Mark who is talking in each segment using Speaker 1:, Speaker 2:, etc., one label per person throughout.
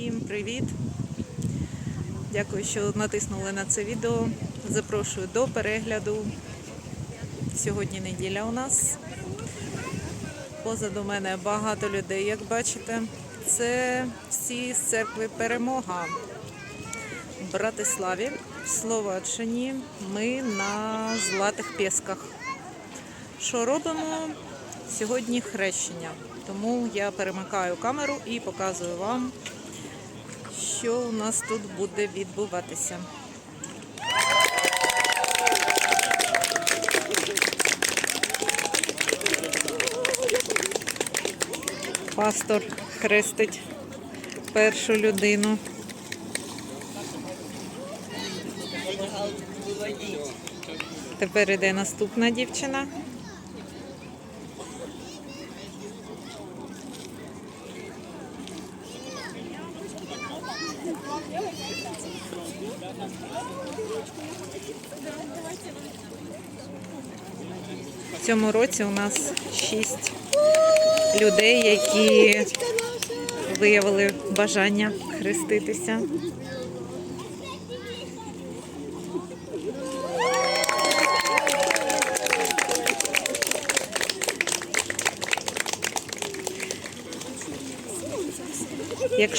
Speaker 1: Всім привіт! Дякую, що натиснули на це відео. Запрошую до перегляду. Сьогодні неділя у нас. Позаду мене багато людей, як бачите. Це всі з церкви Перемога в Братиславі, в Словаччині. Ми на Златих Пєсках. Що робимо? Сьогодні хрещення. Тому я перемикаю камеру і показую вам, що у нас тут буде відбуватися. Пастор хрестить першу людину. Тепер іде наступна дівчина. В цьому році у нас шість людей, які виявили бажання хреститися.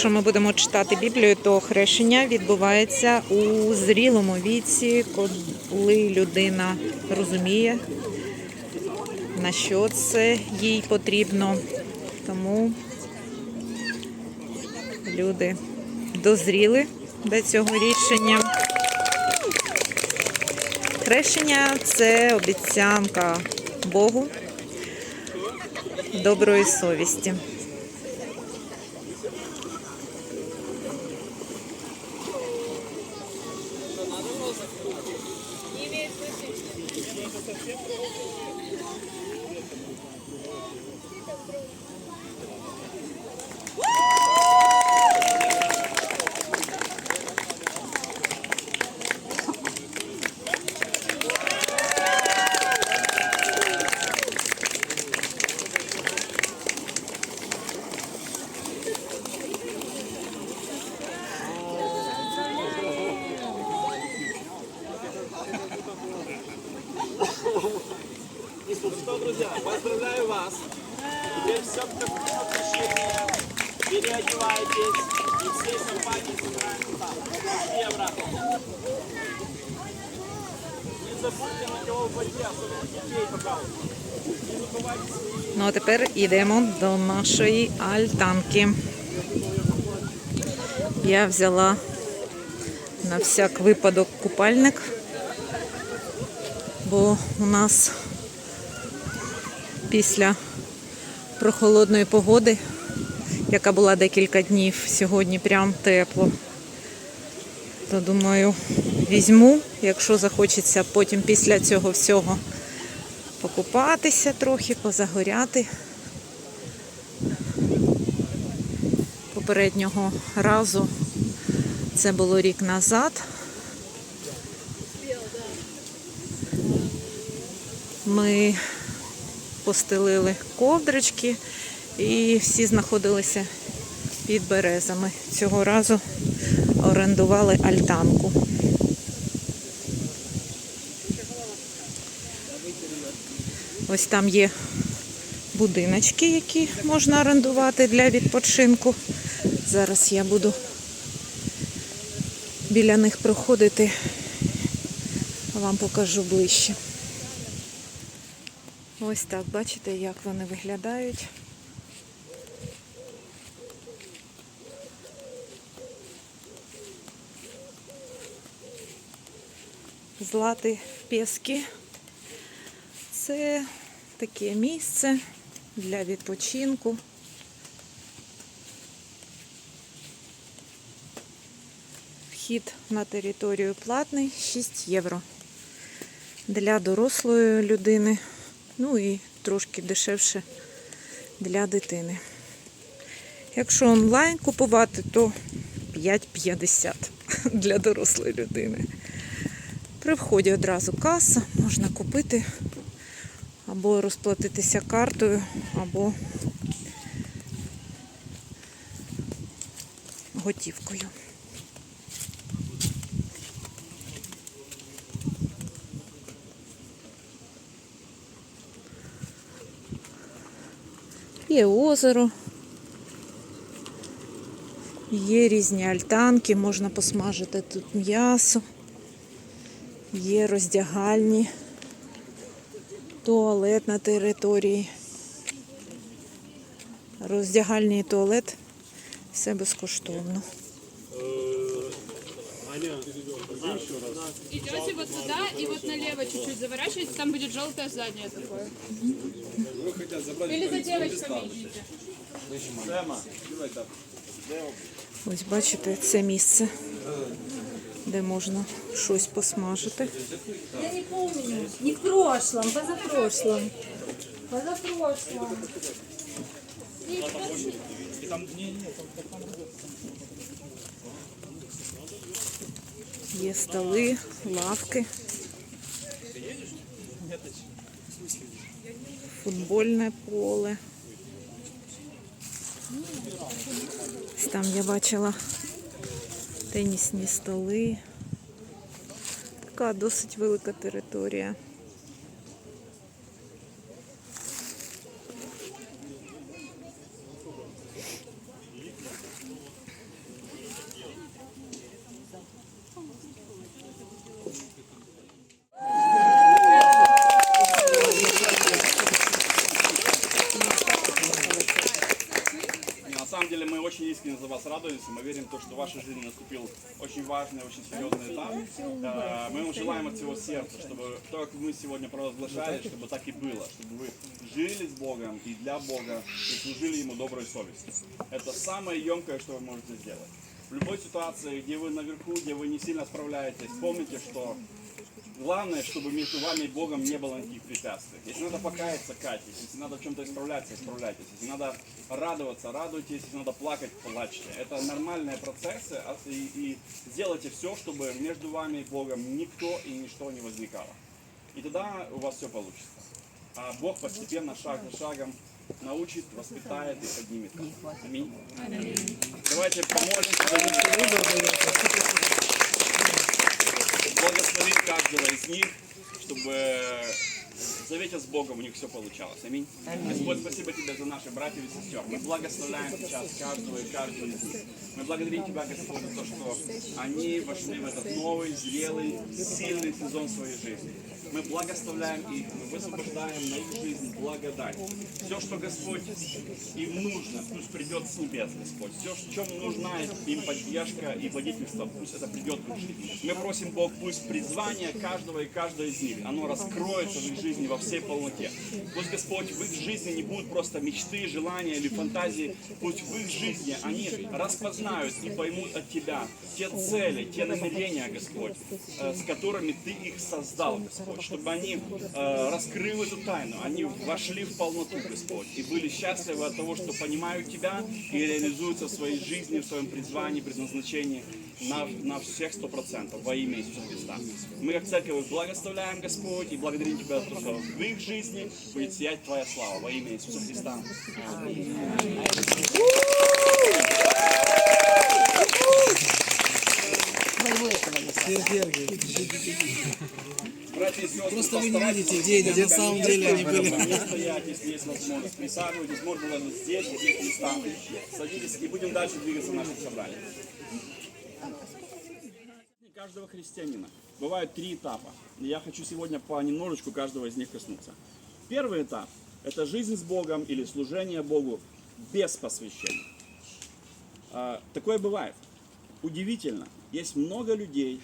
Speaker 1: Якщо ми будемо читати Біблію, то хрещення відбувається у зрілому віці, коли людина розуміє, на що це їй потрібно. Тому люди дозріли до цього рішення. Хрещення це обіцянка Богу доброї совісті. Спасибо.
Speaker 2: Что, друзья, поздравляю вас. Теперь все как возвращение. Переодевайтесь. И все симпатии собираем там. Не забудьте на него в воде, особенно детей, пожалуйста.
Speaker 1: Ну а тепер йдемо до нашої альтанки. Я взяла на всяк випадок купальник, бо у нас після прохолодної погоди, яка була декілька днів, сьогодні прям тепло. То думаю, візьму, якщо захочеться потім після цього всього покупатися трохи, позагоряти. Попереднього разу це було рік назад. Ми постелили ковдрички і всі знаходилися під березами. Цього разу орендували альтанку. Ось там є будиночки, які можна орендувати для відпочинку. Зараз я буду біля них проходити, вам покажу ближче. Ось так, бачите, як вони виглядають. Злати піски. Це таке місце для відпочинку. Вхід на територію платний 6 євро. Для дорослої людини, ну і трошки дешевше для дитини. Якщо онлайн купувати, то 5,50 для дорослої людини. При вході одразу каса, можна купити або розплатитися картою, або готівкою. Є озеро. Є різні альтанки, можна посмажити тут м'ясо. Є роздягальні, туалет на території. Роздягальний і туалет все безкоштовно.
Speaker 3: Идете вот туда и вот налево чуть-чуть заворачиваете, там будет желтое заднее такое. Или за девочками идите.
Speaker 1: Ось бачите, це місце, де можна щось посмажити.
Speaker 4: Я не помню. Не в прошлом, позапрошлом. Позапрошлом.
Speaker 1: Є столи, лавки. Футбольне поле. Ось Там я бачила тенісні столи. Така досить велика територія.
Speaker 2: Деле мы очень искренне за вас радуемся. Мы верим в то, что в вашей жизни наступил очень важный, очень серьезный этап. Мы вам желаем от всего сердца, чтобы то, как мы сегодня провозглашали, чтобы так и было. Чтобы вы жили с Богом и для Бога и служили Ему доброй совестью. Это самое емкое, что вы можете сделать. В любой ситуации, где вы наверху, где вы не сильно справляетесь, помните, что Главное, чтобы между вами и Богом не было никаких препятствий. Если надо покаяться, кайтесь. Если надо в чем-то исправляться, исправляйтесь. Если надо радоваться, радуйтесь. Если надо плакать, плачьте. Это нормальные процессы. а- И, и сделайте все, чтобы между вами и Богом никто и ничто не возникало. И тогда у вас все получится. А Бог постепенно, шаг за шагом научит, воспитает и поднимет. вас. Аминь. Давайте помолимся. Благословит каждого из них, чтобы в завете с Богом у них все получалось. Аминь. Господь, спасибо Тебе за наших братьев и сестер. Мы благословляем сейчас каждого и каждую из них. Мы благодарим Тебя, Господь, за то, что они вошли в этот новый, зрелый, сильный сезон своей жизни. Мы благословляем их, мы высвобождаем на их жизнь благодать. Все, что Господь им нужно, пусть придет с небес, Господь. Все, в чем нужна им поддержка и водительство, пусть это придет в их жизнь. Мы просим, Бог, пусть призвание каждого и каждой из них, оно раскроется в их жизни во всей полноте. Пусть, Господь, в их жизни не будут просто мечты, желания или фантазии. Пусть в их жизни они распознают и поймут от Тебя те цели, те намерения, Господь, э, с которыми Ты их создал, Господь, чтобы они, э, раскрыв эту тайну, они вошли в полноту, Господь, и были счастливы от того, что понимают Тебя и реализуются в своей жизни, в своем призвании, предназначении на, на всех сто процентов во имя Иисуса Христа. Мы как церковь благословляем, Господь, и благодарим Тебя за то, что в их жизни будет сиять Твоя слава во имя Иисуса Христа.
Speaker 5: Просто вы не видите, где они на самом деле они были.
Speaker 2: Не стоять, если есть возможность. Присаживайтесь, можно бы здесь, здесь места. Садитесь и будем дальше двигаться в нашем собрании. Христианина бывают три этапа. Я хочу сегодня по немножечку каждого из них коснуться. Первый этап – это жизнь с Богом или служение Богу без посвящения. А, Такое бывает. Удивительно. Есть много людей,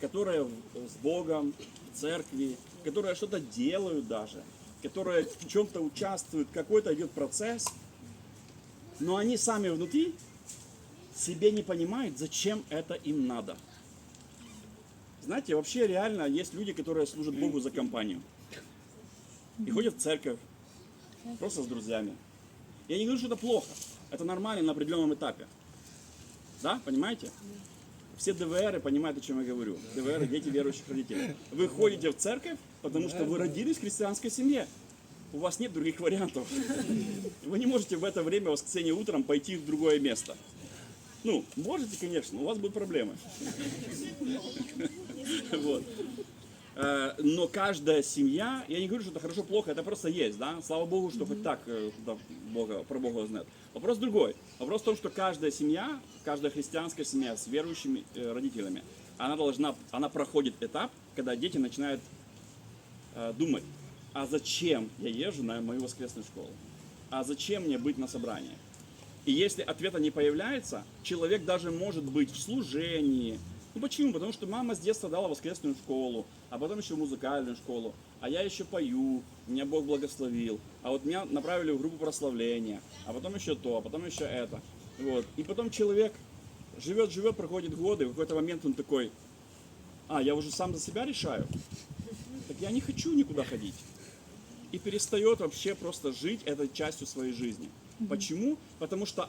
Speaker 2: которые с Богом, в церкви, которые что-то делают даже, которые в чем-то участвуют, какой-то идет процесс, но они сами внутри себе не понимают, зачем это им надо. Знаете, вообще реально есть люди, которые служат Богу за компанию. И ходят в церковь, просто с друзьями. Я не говорю, что это плохо. Это нормально на определенном этапе. Да, понимаете? Все ДВРы понимают, о чем я говорю. ДВРы – дети верующих родителей. Вы ходите в церковь, потому что вы родились в христианской семье. У вас нет других вариантов. Вы не можете в это время, в воскресенье утром, пойти в другое место. Ну, можете, конечно, но у вас будут проблемы. Вот. Э, Но каждая семья, я не говорю, что это хорошо, плохо, это просто есть, да. Слава Богу, что хоть так э, да, Бога, про Бога знает. Вопрос другой. Вопрос в том, что каждая семья, каждая христианская семья с верующими э, родителями, она должна, она проходит этап, когда дети начинают э, думать, а зачем я езжу на мою воскресную школу? А зачем мне быть на собрании? И если ответа не появляется, человек даже может быть в служении. Ну почему? Потому что мама с детства дала воскресную школу, а потом еще музыкальную школу. А я еще пою, меня Бог благословил. А вот меня направили в группу прославления, а потом еще то, а потом еще это. Вот. И потом человек живет, живет, проходит годы, и в какой-то момент он такой, а, я уже сам за себя решаю. Так я не хочу никуда ходить и перестает вообще просто жить этой частью своей жизни. Почему? Потому что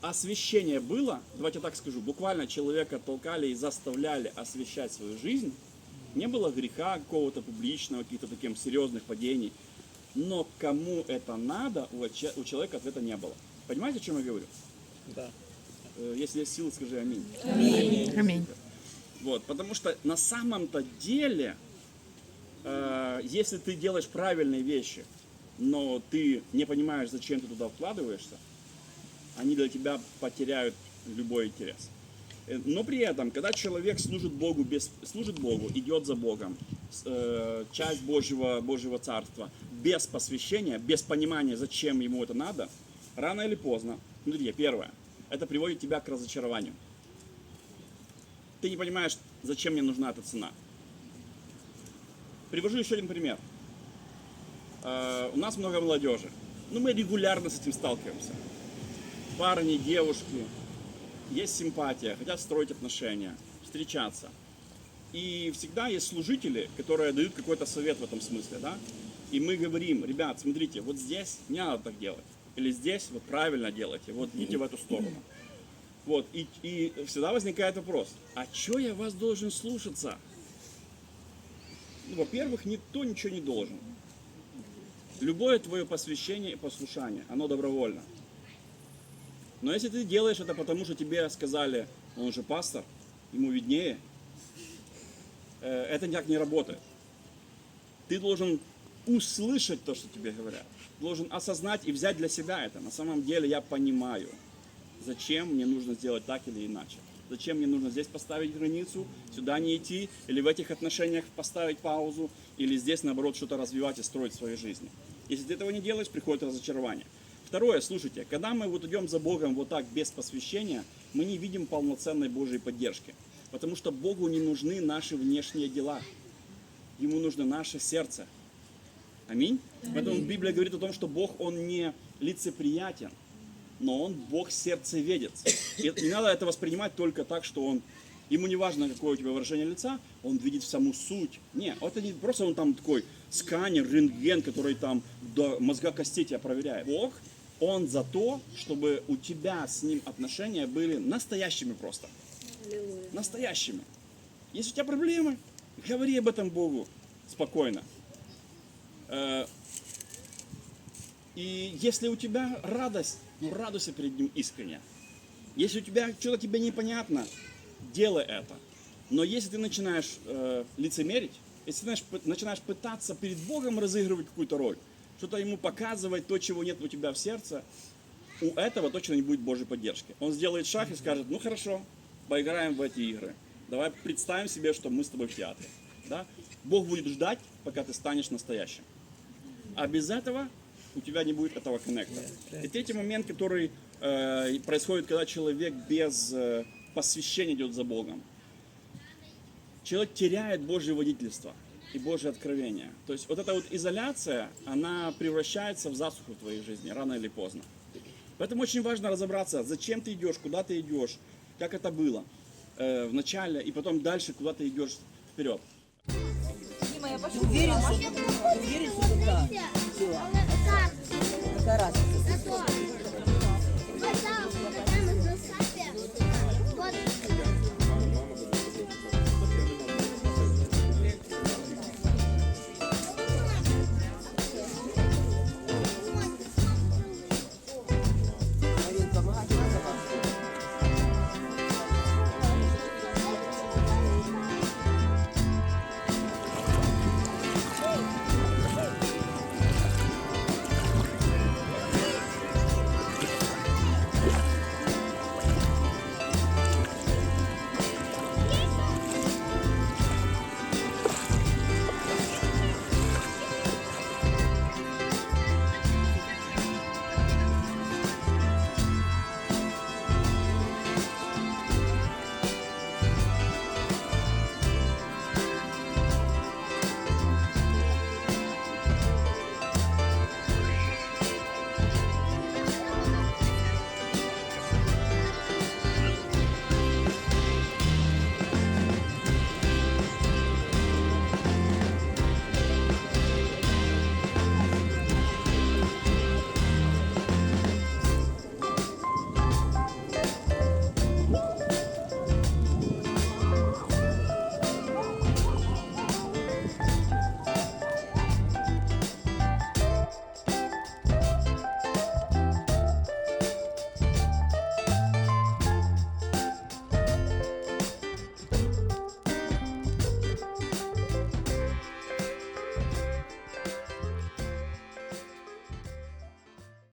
Speaker 2: освящение было, давайте так скажу, буквально человека толкали и заставляли освещать свою жизнь. Не было греха какого-то публичного, каких-то таких серьезных падений. Но кому это надо, у че- у человека ответа не было. Понимаете, о чем я говорю?
Speaker 5: Да.
Speaker 2: Э, Если есть силы, скажи аминь.
Speaker 1: Амінь.
Speaker 2: Вот, потому что на самом-то деле, э, если ты делаешь правильные вещи, но ты не понимаешь, зачем ты туда вкладываешься, они для тебя потеряют любой интерес. Э, Но при этом, когда человек служит Богу, без, служит Богу, идет за Богом, э, часть Божьего, Божьего Царства, без посвящения, без понимания, зачем ему это надо, рано или поздно, смотрите, первое, это приводит тебя к разочарованию ты не понимаешь, зачем мне нужна эта цена. Привожу еще один пример. Э, У нас много молодежи. Ну, мы регулярно с этим сталкиваемся. Парни, девушки, есть симпатия, хотят строить отношения, встречаться. И всегда есть служители, которые дают какой-то совет в этом смысле, да? И мы говорим, ребят, смотрите, вот здесь не надо так делать. Или здесь вот правильно делайте, вот идите в эту сторону. Вот, и, и всегда возникает вопрос, а что я вас должен слушаться? Ну, во-первых, никто ничего не должен. Любое твое посвящение и послушание, оно добровольно. Но если ты делаешь это потому, что тебе сказали, он же пастор, ему виднее, э, это никак не работает. Ты должен услышать то, что тебе говорят. Должен осознать и взять для себя это. На самом деле я понимаю, зачем мне нужно сделать так или иначе. Зачем мне нужно здесь поставить границу, сюда не идти, или в этих отношениях поставить паузу, или здесь, наоборот, что-то развивать и строить в своей жизни. Если ты этого не делаешь, приходит разочарование. Второе, слушайте, когда мы вот идем за Богом вот так без посвящения, мы не видим полноценной Божьей поддержки. Потому что Богу не нужны наши внешние дела. Ему нужно наше сердце. Аминь. Поэтому Библия говорит о том, что Бог, Он не лицеприятен, но Он Бог сердцеведец. И не надо это воспринимать только так, что Он, ему не важно, какое у тебя выражение лица, Он видит саму суть. Не, это не просто Он там такой сканер, рентген, который там до мозга костей тебя проверяет. Бог, Он за то, чтобы у тебя с Ним отношения были настоящими просто. Настоящими. Если у тебя проблемы, говори об этом Богу спокойно. Э, И если у тебя радость, ну радуйся перед Ним искренне. Если у тебя что-то тебе непонятно, делай это. Но если ты начинаешь э, лицемерить, если ты начинаешь, начинаешь пытаться перед Богом разыгрывать какую-то роль, что-то Ему показывать, то, чего нет у тебя в сердце, у этого точно не будет Божьей поддержки. Он сделает шаг и скажет, ну хорошо, поиграем в эти игры. Давай представим себе, что мы с тобой в театре. Да? Бог будет ждать, пока ты станешь настоящим. А без этого у тебя не будет этого коннекта. И третий момент, который э, происходит, когда человек без э, посвящения идет за Богом. Человек теряет Божье водительство и Божье откровение. То есть вот эта вот изоляция, она превращается в засуху в твоей жизни, рано или поздно. Поэтому очень важно разобраться, зачем ты идешь, куда ты идешь, как это было э, в начале, и потом дальше, куда ты идешь вперед.
Speaker 6: Уверен, что уверен, что это да. Все. Какая разница?